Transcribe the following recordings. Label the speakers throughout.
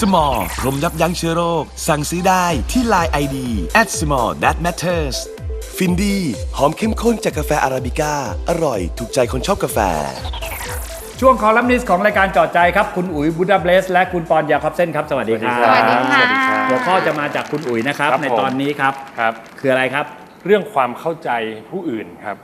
Speaker 1: Small พรมยับยั้งเชื้อโรค สั่งซื้อได้ที่ Line ID at small that matters ฟินดีหอมเข้มข้นจากกาแฟอาราบิก้า อร่อย ถูกใจคนชอบกาแฟ
Speaker 2: ช่วงคอลัมนิสต์ของรายการจอดใจครับ คุณอุ๋ยบูดาเบส และคุณปอนยาคอบเส้นครับ สวัสดีครับ
Speaker 3: สวัสดีค่ะ
Speaker 2: หัวข้อจะมาจากคุณอุ๋ยนะครับ
Speaker 4: ครับ
Speaker 2: ใน
Speaker 4: ผม
Speaker 2: ตอนนี้ครับ
Speaker 4: ครับ
Speaker 2: คืออะไรครับ
Speaker 4: เรื่องความเข้าใจผู้อื่นครับ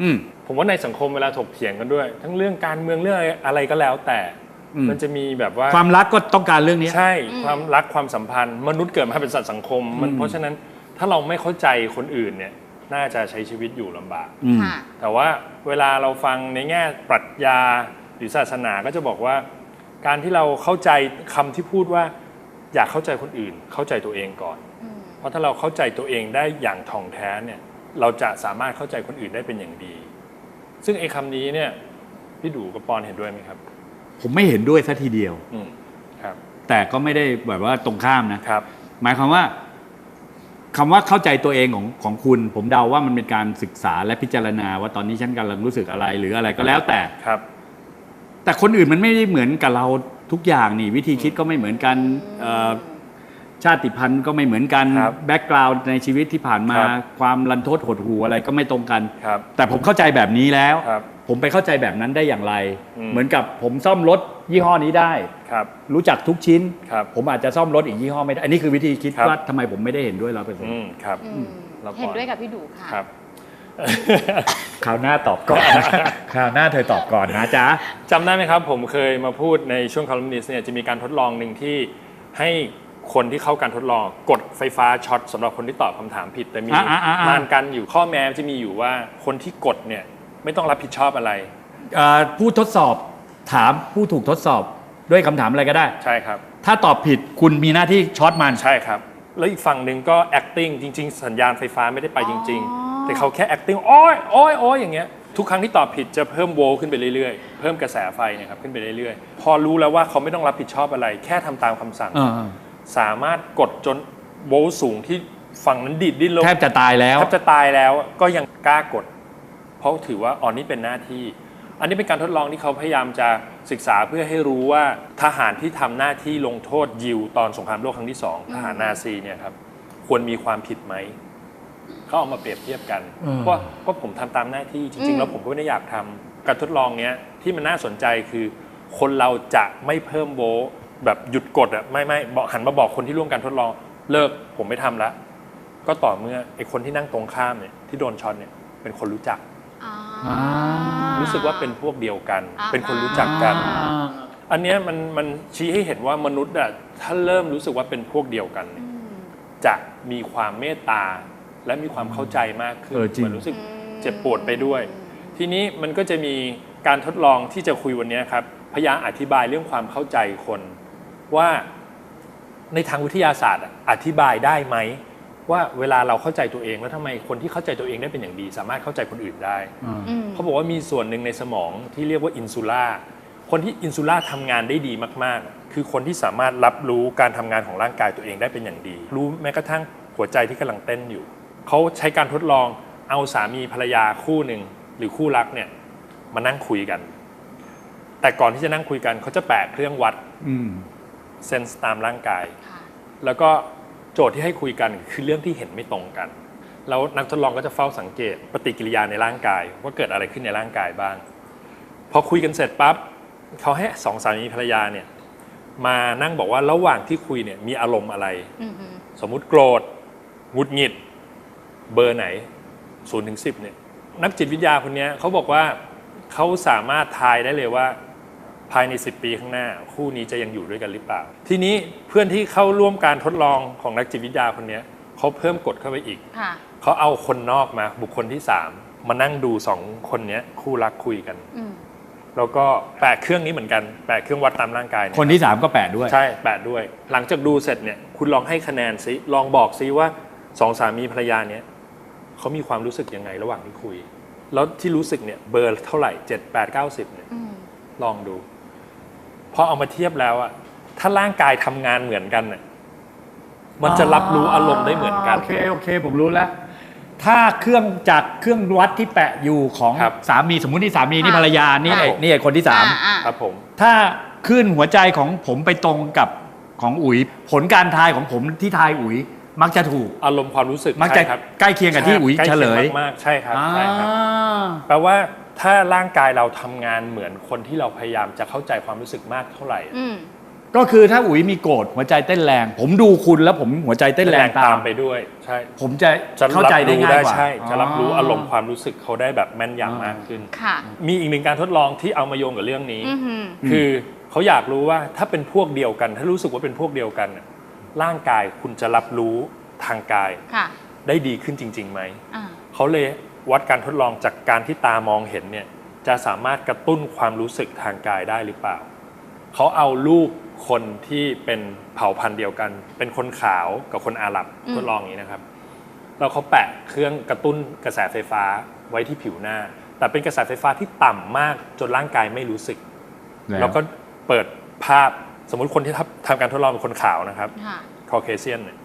Speaker 2: อืม
Speaker 4: ผมว่าในสังคมเวลาถกเถียงกันด้วย ทั้งเรื่องการเมืองเรื่องอะไรก็แล้วแต่
Speaker 2: อื ม
Speaker 4: มันจะมีแบบว่า
Speaker 2: ความรักก็ต้องการเรื่องนี้
Speaker 4: ใช่ความรักความสัมพันธ์ มนุษย์เกิดมาเป็นสัตว์สังคม มัน
Speaker 2: อืม
Speaker 4: เพราะฉะนั้นถ้าเราไม่เข้าใจคนอื่นเนี่ยน่าจะใช้ชีวิตอยู่ลำบาก
Speaker 2: อืม
Speaker 3: ค่ะ
Speaker 4: แต่ว่าเวลาเราฟังในแง่ปรัชญาหรือศาสนาก็จะบอกว่า การที่เราเข้าใจคำที่พูดว่า อยากเข้าใจคนอื่น เข้าใจตัวเองก่อน เพราะถ้าเราเข้าใจตัวเองได้อย่างถ่องแท้เนี่ยเราจะสามารถเข้าใจคนอื่นได้เป็นอย่างดี ซึ่งไอ้คำนี้เนี่ยพี่ดูกับปอนเห็นด้วยไหมครับ
Speaker 2: ผมไม่เห็นด้วยสัทีเดียว
Speaker 4: อืมครับ
Speaker 2: แต่ก็ไม่ได้แบบว่าตรงข้ามนะ
Speaker 4: ครับ
Speaker 2: หมายความว่าคำว่าเข้าใจตัวเองของของคุณ ผมเดาว่ามันเป็นการศึกษาและพิจารณา ว่าตอนนี้ฉันกำลังรู้สึกอะไรหรืออะไรก็แล้วแต่
Speaker 4: ครับ
Speaker 2: แต่คนอื่นมันไม่ได้เหมือนกับเราทุกอย่างนี่ วิธีคิดก็ไม่เหมือนกันเอ่อชาติพันธุ์ก็ไม่เหมือนกัน
Speaker 4: ครับ
Speaker 2: แบ็กกราวด์ในชีวิตที่ผ่านมา
Speaker 4: ครับ
Speaker 2: ความรันทดหดหูอะไรก็ไม่ตรงกัน
Speaker 4: ครับ
Speaker 2: แต่ผมเข้าใจแบบนี้แล้ว
Speaker 4: ครับ
Speaker 2: ผมไปเข้าใจแบบนั้นได้อย่างไร
Speaker 4: อืม
Speaker 2: เหมือนกับผมซ่อมรถยี่ห้อนี้ได้
Speaker 4: ครับ
Speaker 2: รู้จักทุกชิ้น
Speaker 4: ครับ
Speaker 2: ผมอาจจะซ่อมรถอีกยี่ห้อไม่ได้ อันนี้คือวิธีคิด
Speaker 4: ครับ
Speaker 2: ว่าทำไมผมไม่ได้เห็นด้วยเราเป็น
Speaker 4: อืมครับ
Speaker 3: อืม
Speaker 4: แล้วก่อน
Speaker 3: เห็นด้วยกับพี่ดูค่ะ
Speaker 4: ครับ
Speaker 2: คราวหน้าตอบก่อนคราวหน้าเธอตอบก่อนนะจ๊ะ
Speaker 4: จำได้ไหมครับ ผมเคยมาพูดในช่วงคอลัมนิสต์เนี่ยจะมีการทดลองหนึ่งที่ให้คนที่เข้าการทดลองกดไฟฟ้าช็อตสำหรับคนที่ตอบคำถามผิด แต่มี
Speaker 2: อ่าอ่าอ่าอ่าม
Speaker 4: มานกันอยู่ข้อแม้จะมีอยู่ว่าคนที่กดเนี่ย ไม่ต้องรับผิดชอบอะไร
Speaker 2: เอ่อผู้ทดสอบถามผู้ถูกทดสอบด้วยคำถามอะไรก็ได้
Speaker 4: ใช่ครับ
Speaker 2: ถ้าตอบผิดคุณมีหน้าที่ช็อตมัน
Speaker 4: ใช่ครับ แล้วอีกฝั่งหนึ่งก็ acting จริง ๆ สัญญาณไฟฟ้าไม่ได้ไปจริง
Speaker 3: อ๋อ
Speaker 4: ๆแต่เขาแค่ acting โอ้ยโอ้ยโอ้ยอย่างเงี้ย ทุกครั้งที่ตอบผิดจะเพิ่มโวลต์ขึ้นไปเรื่อยๆ เพิ่มกระแสไฟเนะครับขึ้นไปเรื่อยๆ พอรู้แล้วว่าเขาไม่ต้องรับผิดชอบอะไร แค่ทำตามคำสั่ง
Speaker 2: เออ
Speaker 4: สามารถกดจนโวลต์สูงที่ฝั่งนั้นดีดดิ้นลง
Speaker 2: แทบจะตายแล้ว
Speaker 4: แทบจะตายแล้วก็ยังกล้ากด เพราะถือว่าอ๋อนี่เป็นหน้าที่ อันนี้เป็นการทดลองที่เขาพยายามจะศึกษาเพื่อให้รู้ว่าทหารที่ทำหน้าที่ลงโทษยิวตอนสงครามโลกครั้งที่สองทหารนาซีเนี่ยครับควรมีความผิดไหมเขาเอามาเปรียบเทียบกัน
Speaker 2: อืม
Speaker 4: ว่าก็ผมทำตามหน้าที่จริง ๆ แล้วผมก็ไม่ได้อยากทำการทดลองเนี้ยที่มันน่าสนใจคือคนเราจะไม่เพิ่มโวลต์แบบหยุดกดอะไม่ไม่บอกหันมาบอกคนที่ร่วมการทดลอง เลิกผมไม่ทำละ ก็ต่อเมื่อไอ้คนที่นั่งตรงข้ามเนี่ยที่โดนช็อตเนี่ยเป็นคนรู้จัก
Speaker 3: อ่า
Speaker 4: รู้สึกว่าเป็นพวกเดียวกัน
Speaker 3: อ่า
Speaker 4: เป็นคนรู้จักกัน
Speaker 2: อ่า
Speaker 4: อันเนี้ยมันมันชี้ให้เห็นว่ามนุษย์อะถ้าเริ่มรู้สึกว่าเป็นพวกเดียวกันเนี่ยจะมีความเมตตาและมีความเข้าใจมากขึ้น
Speaker 2: เออจริง
Speaker 4: เหมือนรู้สึกเจ็บปวดไปด้วย ทีนี้มันก็จะมีการทดลองที่จะคุยวันเนี้ยครับพยายามอธิบายเรื่องความเข้าใจคน ว่าในทางวิทยาศาสตร์อะอธิบายได้ไหม ว่าเวลาเราเข้าใจตัวเองแล้วทำไมคนที่เข้าใจตัวเองได้เป็นอย่างดี สามารถเข้าใจคนอื่นได้
Speaker 2: อ่า
Speaker 3: อืม
Speaker 4: เขาบอกว่ามีส่วนหนึ่งในสมองที่เรียกว่าอินซูล่าคนที่อินซูล่าทำงานได้ดีมากๆ คือคนที่สามารถรับรู้การทำงานของร่างกายตัวเองได้เป็นอย่างดี รู้แม้กระทั่งหัวใจที่กำลังเต้นอยู่ เขาใช้การทดลองเอาสามีภรรยาคู่หนึ่งหรือคู่รักเนี่ยมานั่งคุยกัน แต่ก่อนที่จะนั่งคุยกันเขาจะแปะเครื่องวัด
Speaker 2: อืม
Speaker 4: เซนส์ตามร่างกาย
Speaker 3: ค่ะ
Speaker 4: แล้วก็ โจทย์ที่ให้คุยกันคือเรื่องที่เห็นไม่ตรงกัน แล้วนักทดลองก็จะเฝ้าสังเกตปฏิกิริยาในร่างกาย ว่าเกิดอะไรขึ้นในร่างกายบ้าง พอคุยกันเสร็จปั๊บเขาให้สองสามีภรรยาเนี่ยมานั่งบอกว่าระหว่างที่คุยเนี่ยมีอารมณ์อะไร
Speaker 3: อืม
Speaker 4: สมมุติโกรธหงุดหงิด เบอร์ไหน0ูนถึงสิเนี่ยนักจิตวิทยาคนเนี้ยเขาบอกว่าเขาสามารถทายได้เลยว่า ภายใน 10 ปีข้างหน้า คู่นี้จะยังอยู่ด้วยกันหรือเปล่า ทีนี้เพื่อนที่เข้าร่วมการทดลองของนักจิตวิทยาคนเนี้ยเขาเพิ่มกฎเข้าไปอีก
Speaker 3: ค่ะ
Speaker 4: เขาเอาคนนอกมาบุคคลที่ 3 มานั่งดูสองคนเนี้ยคู่รักคุยกัน
Speaker 3: อืม
Speaker 4: แล้วก็แปะเครื่องนี้เหมือนกันแปะเครื่องวัดตามร่างกายเย
Speaker 2: คนที่สามก็แปดด้วย
Speaker 4: ใช่แปดด้วย หลังจากดูเสร็จเนี่ย คุณลองให้คะแนนซิลองบอกซิว่าสองสามีภรรยาเนี่ยเขามีความรู้สึกยังไงระหว่างที่คุย แล้วที่รู้สึกเนี่ยเบอร์เท่าไหร่เจ็ดแปดเก้าสิบเนี่ย
Speaker 3: อืม
Speaker 4: ลองดู พอเอามาเทียบแล้วอะถ้าร่างกายทำงานเหมือนกันเนี่ยมันจะรับรู้อารมณ์ได้เหมือนกัน
Speaker 2: โอเคโอเค ผมรู้แล้ว ถ้าเครื่องจักรเครื่องวัดที่แปะอยู่ของ
Speaker 4: ครับ
Speaker 2: สามีสมมุตินี่สามีนี่
Speaker 3: ค่ะ
Speaker 2: ภรรยานี่
Speaker 3: ค่ะ
Speaker 2: ไอ้นี่ไอ้คนที่สาม
Speaker 3: อ่อ่
Speaker 4: ครับผม
Speaker 2: ถ้าคลื่นหัวใจของผมไปตรงกับของอุ๋ย ผลการทายของผมที่ทายอุ๋ยมักจะถูก
Speaker 4: อารมณ์ความรู้สึก
Speaker 2: มักจะ
Speaker 4: ใช่ครับ
Speaker 2: ใกล้เคียงกับที่อุ๋ย
Speaker 4: ใกล้
Speaker 2: เฉ
Speaker 4: คี
Speaker 2: ล
Speaker 4: ง
Speaker 2: ย
Speaker 4: มากๆใช่ครับใช่ครับ
Speaker 2: อ่า
Speaker 4: แปลว่า ถ้าร่างกายเราทำงานเหมือนคนที่เราพยายามจะเข้าใจความรู้สึกมากเท่าไหร่
Speaker 3: อืม
Speaker 2: ก็คือถ้าอุ๋ยมีโกรธหัวใจเต้นแรง ผมดูคุณแล้วผมหัวใจเต้นแรงตาม
Speaker 4: ไปด้วย ใช่
Speaker 2: ผมจะ
Speaker 4: จะ
Speaker 2: เข้าใจได้
Speaker 4: รับรู้
Speaker 2: ง่ายกว่า
Speaker 4: ใช่ จะรับรู้อารมณ์ความรู้สึกเขาได้แบบแม่นยำมากขึ้น
Speaker 3: ค่ะ
Speaker 4: มีอีกหนึ่งการทดลองที่เอามาโยงกับเรื่องนี้
Speaker 3: อือหือ
Speaker 4: คือเขาอยากรู้ว่าถ้าเป็นพวกเดียวกัน ถ้ารู้สึกว่าเป็นพวกเดียวกันน่ะร่างกายคุณจะรับรู้ทางกาย
Speaker 3: ค่ะ
Speaker 4: ได้ดีขึ้นจริงๆไหม
Speaker 3: อ่า
Speaker 4: เขาเลย วัดการทดลองจากการที่ตามองเห็นเนี่ยจะสามารถกระตุ้นความรู้สึกทางกายได้หรือเปล่า เขาเอารูปคนที่เป็นเผ่าพันธุ์เดียวกัน เป็นคนขาวกับคนอาหรับ
Speaker 3: อืม
Speaker 4: ทดลองอย่างนี้นะครับ แล้วเขาแปะเครื่องกระตุ้นกระแสไฟฟ้าไว้ที่ผิวหน้า แต่เป็นกระแสไฟฟ้าที่ต่ำมากจนร่างกายไม่รู้สึก แล้วก็เปิดภาพสมมุติคนที่ทำทำการทดลองเป็นคนขาวนะครับ
Speaker 3: ค่ะ
Speaker 4: คอเคเซียนเนี่ย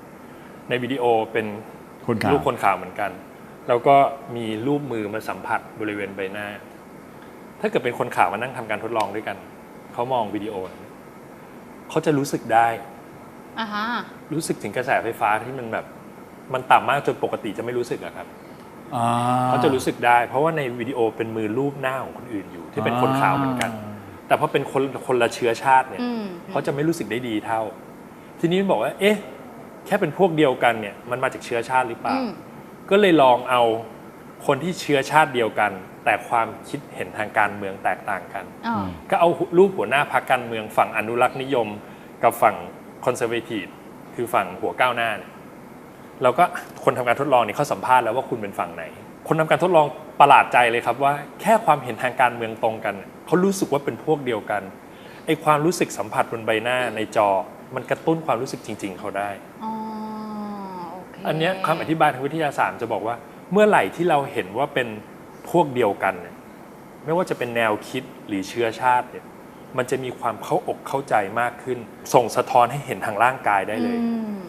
Speaker 4: ในวิดีโอเป็น
Speaker 2: คนขาว
Speaker 4: รูปคนขาวเหมือนกัน แล้วก็มีรูปมือมาสัมผัสบริเวณใบหน้า ถ้าเกิดเป็นคนขาวมานั่งทำการทดลองด้วยกัน เขามองวิดีโอเนี่ยเขาจะรู้สึกได้
Speaker 3: อ่าฮะ
Speaker 4: รู้สึกถึงกระแสไฟฟ้าที่มันแบบ มันต่ำมากจนปกติจะไม่รู้สึกอะครับ
Speaker 2: อ่
Speaker 4: เขาจะรู้สึกได้ เพราะว่าในวิดีโอเป็นมือรูปหน้าของคนอื่นอยู่ ที่เป็นคนขาวเหมือนกัน แต่พอเป็นคนคนละเชื้อชาติเนี่ย
Speaker 3: อืม
Speaker 4: เขาจะไม่รู้สึกได้ดีเท่า ทีนี้มันบอกว่า เอ๊ะ แค่เป็นพวกเดียวกันเนี่ย มันมาจากเชื้อชาติหรือเปล่า
Speaker 3: อืม
Speaker 4: ก็เลยลองเอาคนที่เชื้อชาติเดียวกัน แต่ความคิดเห็นทางการเมืองแตกต่างกัน
Speaker 3: อ๋อ
Speaker 4: ก็เอารูปหัวหน้าพรรคการเมืองฝั่งอนุรักษ์นิยม กับฝั่งคอนเซอร์เวทีฟคือฝั่งหัวก้าวหน้าเนี่ยเราก็คนทำการทดลองเนี่ยเขาสัมภาษณ์แล้วว่าคุณเป็นฝั่งไหน คนทำการทดลองประหลาดใจเลยครับว่า แค่ความเห็นทางการเมืองตรงกันเนี่ยเขารู้สึกว่าเป็นพวกเดียวกันไอความรู้สึกสัมผัสบนใบหน้าในจอ มันกระตุ้นความรู้สึกจริง ๆเขาได้
Speaker 3: อ๋อโอเค
Speaker 4: อันเนี้ยคำอธิบายทางวิทยาศาสตร์จะบอกว่า เมื่อไหร่ที่เราเห็นว่าเป็นพวกเดียวกันเนี่ยไม่ว่าจะเป็นแนวคิดหรือเชื้อชาติเนี่ยมันจะมีความเข้าอกเข้าใจมากขึ้น ส่งสะท้อนให้เห็นทางร่างกายได้เลย
Speaker 3: อืม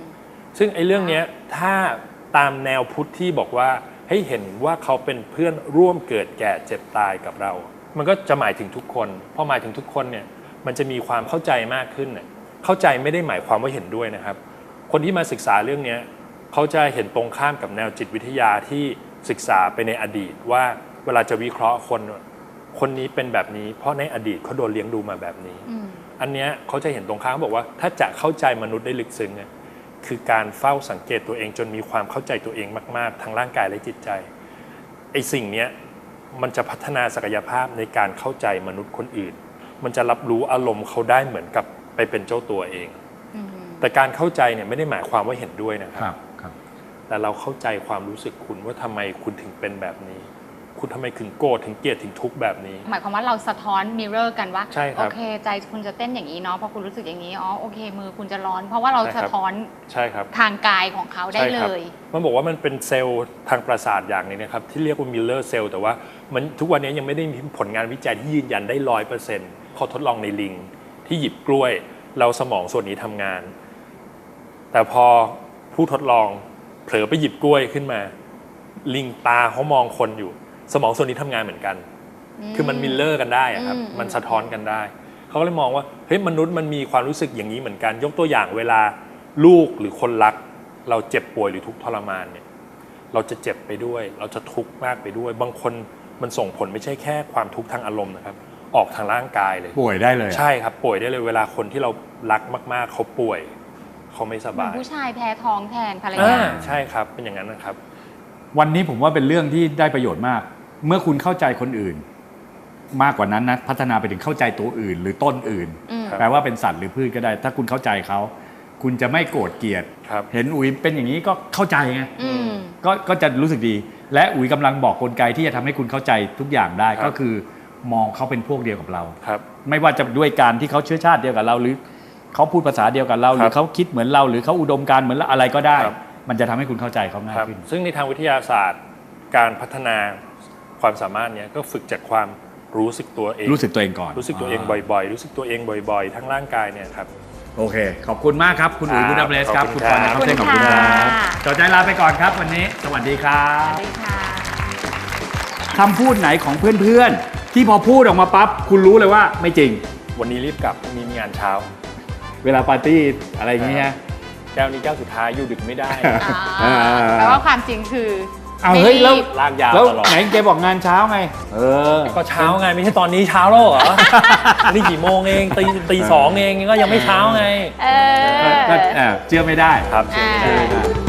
Speaker 4: ซึ่งไอ้เรื่องเนี้ยถ้าตามแนวพุทธที่บอกว่าให้เห็นว่าเขาเป็นเพื่อนร่วมเกิดแก่เจ็บตายกับเรา มันก็จะหมายถึงทุกคนพอหมายถึงทุกคนเนี่ยมันจะมีความเข้าใจมากขึ้นเนี่ยเข้าใจไม่ได้หมายความว่าเห็นด้วยนะครับ คนที่มาศึกษาเรื่องเนี้ย เขาจะเห็นตรงข้ามกับแนวจิตวิทยาที่ศึกษาไปในอดีตว่าเวลาจะวิเคราะห์คนคนนี้เป็นแบบนี้ เพราะในอดีตเขาโดนเลี้ยงดูมาแบบนี้
Speaker 3: อืม
Speaker 4: อันเนี้ยเขาจะเห็นตรงข้ามเขาบอกว่า ถ้าจะเข้าใจมนุษย์ได้ลึกซึ้งเนี่ยคือการเฝ้าสังเกตตัวเองจนมีความเข้าใจตัวเองมากๆ ทั้งร่างกายและจิตใจไอ้สิ่งเนี้ยมันจะพัฒนาศักยภาพในการเข้าใจมนุษย์คนอื่น มันจะรับรู้อารมณ์เขาได้เหมือนกับไปเป็นเจ้าตัวเอง
Speaker 3: อืม
Speaker 4: แต่การเข้าใจเนี่ยไม่ได้หมายความว่าเห็นด้วยนะค
Speaker 2: ครับรับครับ
Speaker 4: แต่เราเข้าใจความรู้สึกคุณว่าทำไมคุณถึงเป็นแบบนี้ คุณทำไมถึงโกรธถึงเกลียดถึงทุกข์แบบนี้
Speaker 3: หมายความว่าเราสะท้อนมิเรอร์กันว่า
Speaker 4: ใช่ครับ
Speaker 3: โอเค ใจคุณจะเต้นอย่างนี้เนาะพอคุณรู้สึกอย่างนี้อ๋อโอเค มือคุณจะร้อน เพราะว่าเรา
Speaker 4: ใช่ครับ
Speaker 3: สะท้อน
Speaker 4: ใช่ครับ
Speaker 3: ทางกายของเขาได้
Speaker 4: ใช่
Speaker 3: เล
Speaker 4: ครับ
Speaker 3: ย
Speaker 4: มันบอกว่ามันเป็นเซลล์ทางประสาทอย่างหนึงนะครับที่เรียกว่ามิลเลอร์เซลล์แต่ว่ามันทุกวันนี้ยังไม่ได้มีผลงานวิจัยที่ยืนยันได้ร้อยเปอร์เซ็นต์เขาทดลองในลิงที่หยิบกล้วย เราสมองส่วนนี้ทำงาน แต่พอผู้ทดลอง เผลอไปหยิบกล้วยขึ้นมา ลิงตาเขามองคนอยู่ สมองส่วนนี้ทำงานเหมือนกัน คือมันมิลเลอร์กันได้อะครับ
Speaker 3: อืม
Speaker 4: มันสะท้อนกันได้ เขาก็เลยมองว่าเฮ้ยมนุษย์มันมีความรู้สึกอย่างนี้เหมือนกัน ยกตัวอย่างเวลาลูกหรือคนรัก เราเจ็บป่วยหรือทุกข์ทรมานเนี่ยเราจะเจ็บไปด้วย เราจะทุกข์มากไปด้วย บางคนมันส่งผลไม่ใช่แค่ความทุกข์ทางอารมณ์นะครับ ออกทางร่างกายเลย
Speaker 2: ป่วยได้เลย
Speaker 4: ใช่ครับ ป่วยได้เลย เวลาคนที่เรารักมาก ๆเขาป่วย เขาไม่ส
Speaker 3: เหมือน
Speaker 4: บาย
Speaker 3: ผู้ชายแพ้ท้องแทนภรร
Speaker 4: อ่ายาใช่ครับเป็นอย่างนั้นนะครับ
Speaker 2: วันนี้ผมว่าเป็นเรื่องที่ได้ประโยชน์มาก เมื่อคุณเข้าใจคนอื่น มากกว่านั้นนะพัฒนาไปถึงเข้าใจตัวอื่น หรือต้นอื่น
Speaker 3: อืม
Speaker 4: ครับ
Speaker 2: แปลว่าเป็นสัตว์หรือพืชก็ได้ ถ้าคุณเข้าใจเขา คุณจะไม่โกรธเกลียด
Speaker 4: ครับ
Speaker 2: เห็นอุ๋ยเป็นอย่างนี้ก็เข้าใจไง
Speaker 3: อืม
Speaker 2: ก็ก็จะรู้สึกดี และอุ๋ยกำลังบอกกลไกที่จะทำให้คุณเข้าใจทุกอย่างได้
Speaker 4: ครับ
Speaker 2: ก็คือ มองเขาเป็นพวกเดียวกับเรา
Speaker 4: ครับ
Speaker 2: ไม่ว่าจะด้วยการที่เขาเชื้อชาติเดียวกับเราหรือ เขาพูดภาษาเดียวกับเรา หรือเขาคิดเหมือนเรา หรือเขาอุดมการณ์เหมือนเราอะไรก็ได้
Speaker 4: ครับ
Speaker 2: มันจะทำให้คุณเข้าใจเขาง่าย
Speaker 4: ครับ
Speaker 2: ขึ้น
Speaker 4: ซึ่งในทางวิทยาศาสตร์ การพัฒนาความสามารถเนี้ยก็ฝึกจากความรู้สึกตัวเอง
Speaker 2: รู้สึกตัวเองก่อน
Speaker 4: รู้สึกตัวเองบ่อยๆ รู้สึกตัวเองบ่อยๆ ทั้งร่างกายเนี่ยครับ
Speaker 2: โอเค ขอบคุณมากครับ คุณอุ๋ย
Speaker 4: ครับ
Speaker 2: บุดาเบสครับ
Speaker 4: ขอบคุ
Speaker 2: คุณ
Speaker 4: ณ
Speaker 2: ปอน
Speaker 4: ครั
Speaker 2: นะ
Speaker 4: บ
Speaker 2: ครับเส้นขอบคุณ
Speaker 3: ขอบ
Speaker 2: ค
Speaker 3: คุณ
Speaker 2: รับ
Speaker 3: ค่ะ
Speaker 2: จอใจลาไปก่อนครับวันนี้ สวัสดีครั
Speaker 3: ส
Speaker 2: บ
Speaker 3: วัสดีค่ะ
Speaker 2: คำพูดไหนของเพื่อนๆ ที่พอพูดออกมาปั๊บ คุณรู้เลยว่าไม่จริง
Speaker 4: วันนี้รีบกลับพรุ่งนี้มีงานเช้า
Speaker 2: เวเวลาปาร์ตี้อะไรอย่างเงี้ย
Speaker 4: แก้วนี้แก้วสุดท้ายอยู่ดึกไม่ได้
Speaker 3: อ่า
Speaker 2: อ่า
Speaker 3: แปลว่าความจริงคือ
Speaker 2: เอา
Speaker 3: ไม่
Speaker 2: เฮ้ยแล้ว
Speaker 3: รีบ
Speaker 4: ลากยาว
Speaker 2: แล้ว
Speaker 4: ตลอด
Speaker 2: ไหนแกบอกงานเช้าไง เออ
Speaker 4: ก็เช้าไงไม่ใช่ตอนนี้เช้าแล้วเหรอ นี่กี่โมงเองตีตีสองเองก็ยังไม่เช้าไง
Speaker 3: เอ
Speaker 2: ก็
Speaker 3: อ
Speaker 2: อ่าเชื่อไม่ได้
Speaker 4: ครับเชื่อไม่ได้
Speaker 3: อ่า